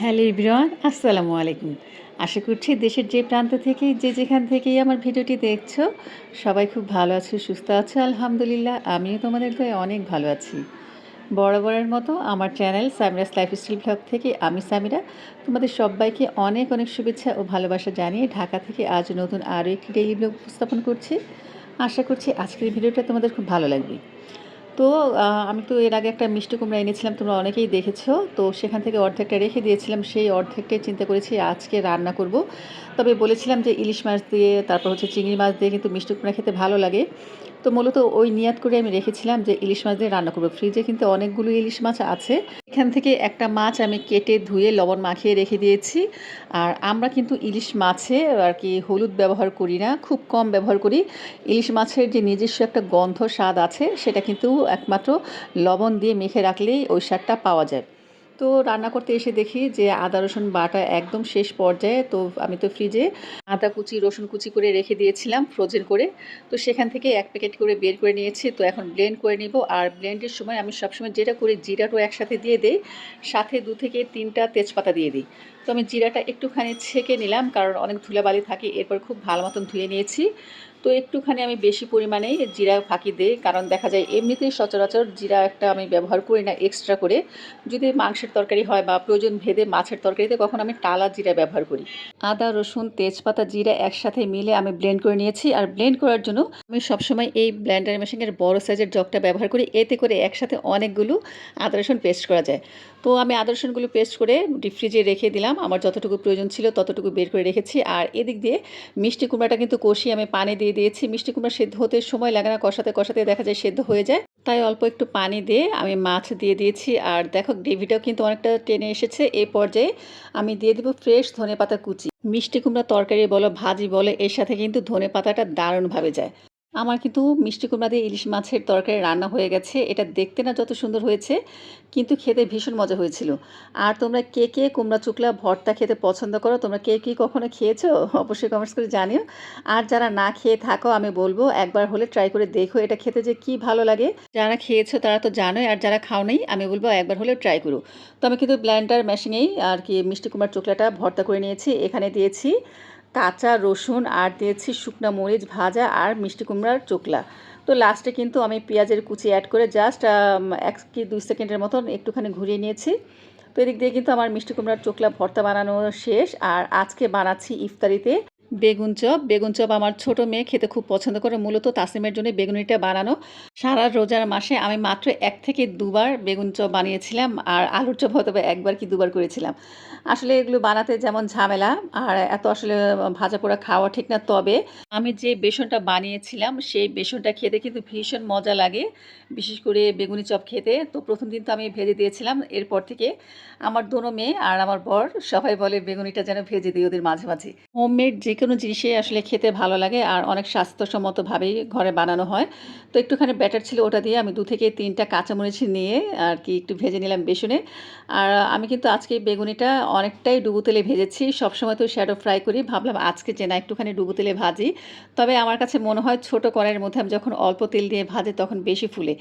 Hello Ibran আসসালামু আলাইকুম। আশা করছি দেশের যে প্রান্ত থেকে যে যেখান থেকেই আমার ভিডিওটি দেখছ, সবাই খুব ভালো আছো, সুস্থ আছো, আলহামদুলিল্লাহ, আমিও তোমাদের দয়ে অনেক ভালো আছি। বরাবরের মতো আমার চ্যানেল সামিরাস লাইফস্টাইল ব্লগ থেকে আমি সামিরা। তোমাদের সবাইকে অনেক অনেক শুভেচ্ছা ও ভালোবাসা জানিয়ে ঢাকা থেকে আজ নতুন আরও একটি ডেইলি ব্লগ উপস্থাপন করছি। আশা করছি আজকের ভিডিওটা তোমাদের খুব ভালো লাগবে। তো আমি তো এর আগে একটা মিষ্টি কুমড়া এনেছিলাম, তোমরা অনেকেই দেখেছ। তো সেখান থেকে অর্ধেকটা রেখে দিয়েছিলাম, সেই অর্ধেকটাই চিন্তা করেছি আজকে রান্না করব। তবে বলেছিলাম যে ইলিশ মাছ দিয়ে, তারপর হচ্ছে চিংড়ি মাছ দিয়ে কিন্তু মিষ্টি কুমড়া খেতে ভালো লাগে। তো মূলত ওই নিয়াত করে আমি রেখেছিলাম যে ইলিশ মাছ দিয়ে রান্না করব। ফ্রিজে কিন্তু অনেকগুলো ইলিশ মাছ আছে। এখান থেকে একটা মাছ আমি কেটে ধুয়ে লবণ মাখিয়ে রেখে দিয়েছি। আর আমরা কিন্তু ইলিশ মাছে আর কি হলুদ ব্যবহার করি না, খুব কম ব্যবহার করি। ইলিশ মাছের যে নিজস্ব একটা গন্ধ স্বাদ আছে, সেটা কিন্তু একমাত্র লবণ দিয়ে মেখে রাখলেই ওই স্বাদটা পাওয়া যায়। তো রান্না করতে এসে দেখি যে আদা, রসুন বাটা একদম শেষ পর্যায়ে। তো আমি তো ফ্রিজে আদা কুচি, রসুন কুচি করে রেখে দিয়েছিলাম ফ্রোজেন করে। তো সেখান থেকে এক প্যাকেট করে বের করে নিয়েছি। তো এখন ব্লেন্ড করে নিব। আর ব্লেন্ডের সময় আমি সবসময় যেটা করি জিরাটাও একসাথে দিয়ে দিই। সাথে দু থেকে তিনটা তেজপাতা দিয়ে দিই। তো আমি জিরাটা একটুখানি ছেঁকে নিলাম, কারণ অনেক ধুলাবালি থাকে। এরপর খুব ভালো মতন ধুয়ে নিয়েছি। তো একটুখানি আমি বেশি পরিমাণেই জিরা ফাঁকি দিই, কারণ দেখা যায় এমনিতেই সচরাচর জিরা একটা আমি ব্যবহার করি না এক্সট্রা করে। যদি মাংসের তরকারি হয় বা প্রয়োজন ভেদে মাছের তরকারিতে কখন আমি টালা জিরা ব্যবহার করি। আদা, রসুন, তেজপাতা, জিরা একসাথে মিলে আমি ব্লেন্ড করে নিয়েছি আর ব্লেন্ড করার জন্য আমি সবসময় এই ব্লেন্ডার মেশিনের বড় সাইজের জগটা ব্যবহার করি। এতে করে একসাথে অনেকগুলো আদা, রসুন পেস্ট করা যায়। তো আমি আদা রসুনগুলো পেস্ট করে ডিপ ফ্রিজে রেখে দিলাম। আমার যতটুকু প্রয়োজন ছিল ততটুকু বের করে রেখেছি। আর এদিক দিয়ে মিষ্টি কুমড়াটা কিন্তু কষিয়ে আমি পানি দিয়ে দিয়েছি। মিষ্টি কুমড়া সেদ্ধ হতে সময় লাগে না, কষাতে কষাতে দেখা যায় সেদ্ধ হয়ে যায়। তাই অল্প একটু পানি দিয়ে আমি মাছ দিয়ে দিয়েছি। আর দেখো গ্রেভিটাও কিন্তু অনেকটা টেনে এসেছে। এই পর্যায়ে আমি দিয়ে দেবো ফ্রেশ ধনে পাতা কুচি। মিষ্টি কুমড়া তরকারি বলো, ভাজি বলো, এর সাথে কিন্তু ধনে পাতাটা দারুণভাবে যায়। আমার কিন্তু মিষ্টি কুমড়া দিয়ে ইলিশ মাছের তরকারি রান্না হয়ে গেছে। এটা দেখতে না যত সুন্দর হয়েছে, কিন্তু খেতে ভীষণ মজা হয়েছিল। আর তোমরা কে কে কুমড়া চুকলা ভর্তা খেতে পছন্দ করো, তোমরা কে কী কখনো খেয়েছো? অবশ্যই কমেন্টস করে জানিও। আর যারা না খেয়ে থাকো, আমি বলব একবার হলে ট্রাই করে দেখো এটা খেতে যে কি ভালো লাগে। যারা খেয়েছো তারা তো জানোই, আর যারা খাও নেই, আমি বলব একবার হলে ট্রাই করো। তো আমি কিন্তু ব্ল্যান্ডার মেশিনেই আর কি মিষ্টি কুমড়ার চুকলাটা ভর্তা করে নিয়েছি। এখানে দিয়েছি কাঁচা রসুন আর দিয়েছি শুকনো মরিচ ভাজা আর মিষ্টি কুমড়ার চোকলা। তো লাস্টে কিন্তু আমি পেঁয়াজের কুচি অ্যাড করে জাস্ট এক কি দুই সেকেন্ডের মতন একটুখানি ঘুরিয়ে নিয়েছি। তো এদিক দিয়ে কিন্তু আমার মিষ্টি কুমড়ার চোকলা ভর্তা বানানো শেষ আর আজকে বানাচ্ছি ইফতারিতে। বেগুন চপ। বেগুন চপ আমার ছোট মেয়ে খেতে খুব পছন্দ করে। মূলত তাসিমের জন্য বেগুনিটা বানানো। সারা রোজার মাসে আমি মাত্র এক থেকে দুবার বেগুন চপ বানিয়েছিলাম আর আলুর চপ হয়তো একবার কি দুবার করেছিলাম। আসলে এগুলো বানাতে যেমন ঝামেলা, আর এত আসলে ভাজা পোড়া খাওয়া ঠিক না। তবে আমি যে বেসনটা বানিয়েছিলাম, সেই বেসনটা খেতে কিন্তু ভীষণ মজা লাগে, বিশেষ করে বেগুনি চপ খেতে। তো প্রথম দিন তো আমি ভেজে দিয়েছিলাম। এরপর থেকে আমার দোনো মেয়ে আর আমার বর সবাই বলে বেগুনিটা যেন ভেজে দিই ওদের মাঝে মাঝে। হোমমেড যে কোনো জিনিসই আসলে খেতে ভালো লাগে আর অনেক স্বাস্থ্যসম্মতভাবেই ঘরে বানানো হয়। তো একটুখানি ব্যাটার ছিল ওটা দিয়ে আমি দু থেকে তিনটা কাঁচামরিচ নিয়ে আর কি একটু ভেজে নিলাম বেসনে। আর আমি কিন্তু আজকে বেগুনিটা অনেকটাই ডুবো তেলে ভেজেছি, সবসময় তো শ্যাডো ফ্রাই করি। ভাবলাম আজকে যে না একটুখানি ডুবো তেলে ভাজি। তবে আমার কাছে মনে হয় ছোট কড়াইয়ের মধ্যে আমি যখন অল্প তেল দিয়ে ভাজি তখন বেশি ফুলে।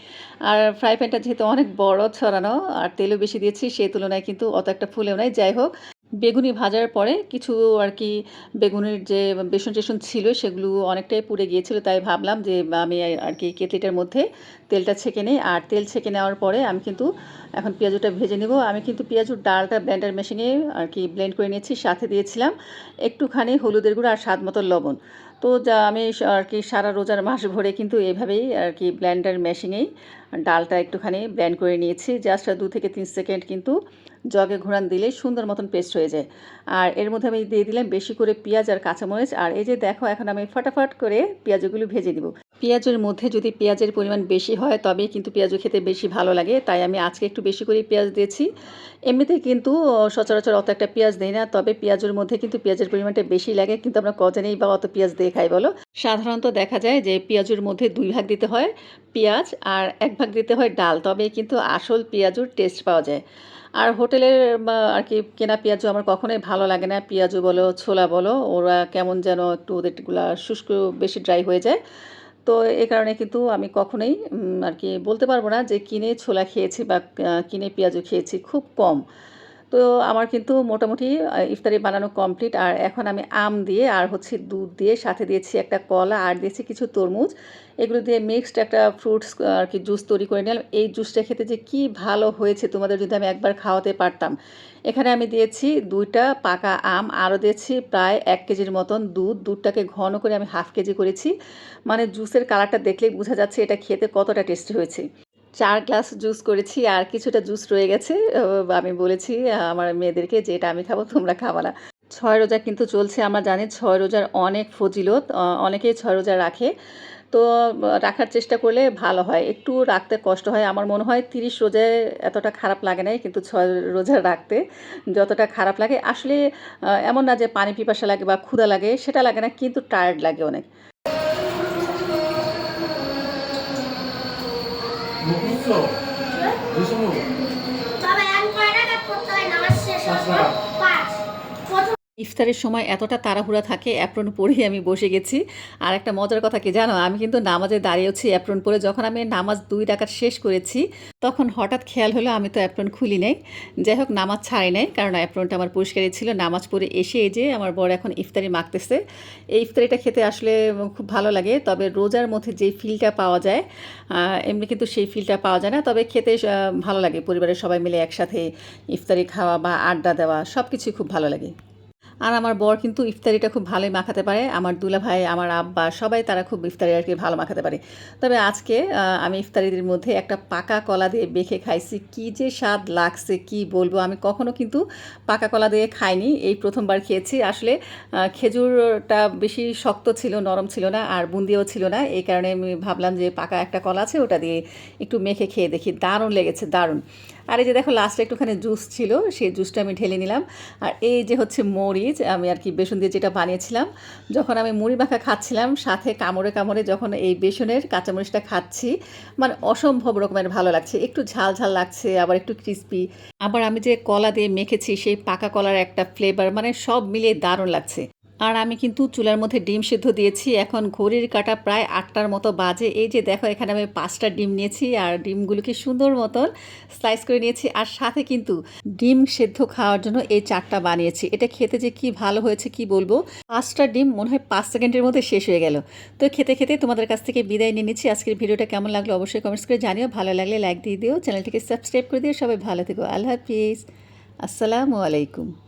আর ফ্রাই প্যানটা যেহেতু অনেক বড় ছড়ানো আর তেলও বেশি দিয়েছি, সেই তুলনায় কিন্তু অত একটা ফুলেও নাই। যাই হোক। বেগুনি ভাজার পরে কিছু আর কি বেগুনের যে বেসন টেসন ছিল সেগুলো অনেকটাই পুড়ে গিয়েছিল, তাই ভাবলাম যে আমি আর কি কেতলিটার মধ্যে তেলটা ছেঁকে নিই। আর তেল ছেঁকে নেওয়ার পরে আমি কিন্তু এখন পেঁয়াজুটা ভেজে নেব। আমি কিন্তু পেঁয়াজুর ডালটা ব্লেন্ডার মেশিনে আর কি ব্লেন্ড করে নিয়েছি, সাথে দিয়েছিলাম একটুখানি হলুদের গুঁড়ো আর স্বাদ মতো লবণ। তো যা আমি আর কি সারা রোজার মাস ভরে কিন্তু এভাবেই আর কি ব্লেন্ডার মেশিনেই ডালটা একটুখানি ব্লেন্ড করে নিয়েছি। জাস্ট দু থেকে তিন সেকেন্ড কিন্তু জগে ঘোরান দিলেই সুন্দর মতন পেস্ট হয়ে যায়। আর এর মধ্যে আমি দিয়ে দিলাম বেশি করে পেঁয়াজ আর কাঁচামরিচ। আর এই যে দেখো, এখন আমি ফটাফট করে পেঁয়াজগুলো ভেজে দিব পেঁয়াজের মধ্যে যদি পেঁয়াজের পরিমাণ বেশি হয়, তবেই কিন্তু পেঁয়াজও খেতে বেশি ভালো লাগে। তাই আমি আজকে একটু বেশি করে পেঁয়াজ দিয়েছি। এমনিতে কিন্তু সচরাচর অত একটা পেঁয়াজ দিই না, তবে পেঁয়াজের মধ্যে কিন্তু পেঁয়াজের পরিমাণটা বেশি লাগে, কিন্তু আমরা কজনেই বা অত পেঁয়াজ দিয়ে খাই বলো। সাধারণত দেখা যায় যে পেঁয়াজের মধ্যে দুই ভাগ দিতে হয় পেঁয়াজ আর এক ভাগ দিতে হয় ডাল, তবে কিন্তু আসল পেঁয়াজুর টেস্ট পাওয়া যায়। আর হোটেলের আর কি কেনা পেঁয়াজও আমার কখনোই ভালো লাগে না। পেঁয়াজও বলো, ছোলা বলো, ওরা কেমন যেন একটু ওদেরগুলা শুষ্ক, বেশি ড্রাই হয়ে যায়। তো এ কারণে কিন্তু আমি কখনোই আর কি বলতে পারব না যে কিনে ছোলা খেয়েছি বা কিনে পেঁয়াজও খেয়েছি, খুব কম। তো আমার কিন্তু মোটামুটি ইফতারি বানানো কমপ্লিট আর এখন আমি আম দিয়ে আর হচ্ছে দুধ দিয়ে সাথে দিয়েছি একটা কলা আর দিয়েছি কিছু তরমুজ। এগুলো দিয়ে মিক্সড একটা ফ্রুটস আর কি জুস তৈরি করে নিলাম। এই জুসটা খেতে যে কি ভালো হয়েছে তোমাদের যদি আমি একবার খাওয়াতে পারতাম। এখানে আমি দিয়েছি দুইটা পাকা আম, আরও দিয়েছি প্রায় এক কেজির মতন দুধ। দুধটাকে ঘন করে আমি হাফ কেজি করেছি। মানে জুসের কালারটা দেখলেই বোঝা যাচ্ছে এটা খেতে কতটা টেস্টি হয়েছে। চার গ্লাস জুস করেছি, আর কিছুটা জুস রয়ে গেছে। আমি বলেছি, আমার মেয়েদেরকে যে এটা আমি খাব, তোমরা খাবা না। ছয় রোজা কিন্তু চলছে, আমরা জানি ছয় রোজার অনেক ফজিলত অনেকেই ছয় রোজা রাখে। তো, রাখার চেষ্টা করলে ভালো হয়। একটু রাখতে কষ্ট হয়। আমার মনে হয় তিরিশ রোজায় এতটা খারাপ লাগে নাই, কিন্তু ছয় রোজা রাখতে যতটা খারাপ লাগে। আসলে এমন না যে পানি পিপাসা লাগে বা ক্ষুধা লাগে, সেটা লাগে না, কিন্তু টায়ার্ড লাগে অনেক। দুশো বাবা এখন কয় টাকা করতে হয় নামাজ শেষ ইফতারের সময় এতটা তাড়াহুড়া থাকে অ্যাপ্রন পরেই আমি বসে গেছি। আর একটা মজার কথা কি জানো? আমি কিন্তু নামাজে দাঁড়িয়েছি অ্যাপ্রন পরে। যখন আমি নামাজ দুই ডাকাত শেষ করেছি, তখন হঠাৎ খেয়াল হলো আমি তো অ্যাপ্রন খুলি নাই। যাই হোক, নামাজ ছাড়ি নাই, কারণ অ্যাপ্রনটা আমার পরিষ্কারই ছিল। নামাজ পড়ে এসে এই যে আমার বড় এখন ইফতারি মাখতেছে। এই ইফতারিটা খেতে আসলে খুব ভালো লাগে। তবে রোজার মধ্যে যেই ফিলটা পাওয়া যায় এমনি কিন্তু সেই ফিলটা পাওয়া যায় না। তবে খেতে ভালো লাগে। পরিবারের সবাই মিলে একসাথে ইফতারি খাওয়া বা আড্ডা দেওয়া সব কিছুই খুব ভালো লাগে। আর আমার বর কিন্তু ইফতারিটা খুব ভালোই মাখাতে পারে। আমার দুলা ভাই, আমার আব্বা সবাই তারা খুব ইফতারি আর কি ভালো মাখাতে পারে। তবে আজকে আমি ইফতারিদের মধ্যে একটা পাকা কলা দিয়ে বেখে খাইছি। কি যে স্বাদ লাগছে, কি বলব? আমি কখনো কিন্তু পাকা কলা দিয়ে খাইনি। এই প্রথমবার খেয়েছি। আসলে খেজুরটা বেশি শক্ত ছিল, নরম ছিল না আর বুন্দিও ছিল না। এই কারণে আমি ভাবলাম যে পাকা একটা কলা আছে, ওটা দিয়ে একটু মেখে খেয়ে দেখি। দারুণ লেগেছে, দারুণ। আর এই যে দেখো লাস্টে একটুখানি জুস ছিল, সেই জুসটা আমি ঢেলে নিলাম। আর এই যে হচ্ছে মরিচ, আমি আর কি বেসন দিয়ে যেটা বানিয়েছিলাম, যখন আমি মুড়ি মাখা খাচ্ছিলাম, সাথে কামড়ে কামড়ে যখন এই বেসনের কাঁচামরিচটা খাচ্ছি মানে অসম্ভব রকমের ভালো লাগছে। একটু ঝাল ঝাল লাগছে, আবার একটু ক্রিস্পি আবার আমি যে কলা দিয়ে মেখেছি, সেই পাকা কলার একটা ফ্লেভার মানে সব মিলিয়ে দারুণ লাগছে। আর আমি কিন্তু চুলার মধ্যে ডিম সিদ্ধ দিয়েছি। এখন ঘড়ির কাটা প্রায় আটটার মতো বাজে। এই যে দেখো, এখানে আমি পাঁচটা ডিম নিয়েছি আর ডিমগুলোকে সুন্দর মতন স্লাইস করে নিয়েছি। আর সাথে কিন্তু ডিম সেদ্ধ খাওয়ার জন্য এই চারটা বানিয়েছি। এটা খেতে যে কি ভালো হয়েছে কি বলব? পাঁচটা ডিম মনে হয় পাঁচ সেকেন্ডের মধ্যে শেষ হয়ে গেল। তো খেতে খেতে তোমাদের কাছ থেকে বিদায় নিয়ে নিচ্ছি। আজকের ভিডিওটা কেমন লাগল অবশ্যই কমেন্টস করে জানিও। ভালো লাগলে লাইক দিয়ে দিও। চ্যানেলটিকে সাবস্ক্রাইব করে দিও। সবাই ভালো থেকো। আল্লাহ হাফিজ। আসসালামু আলাইকুম।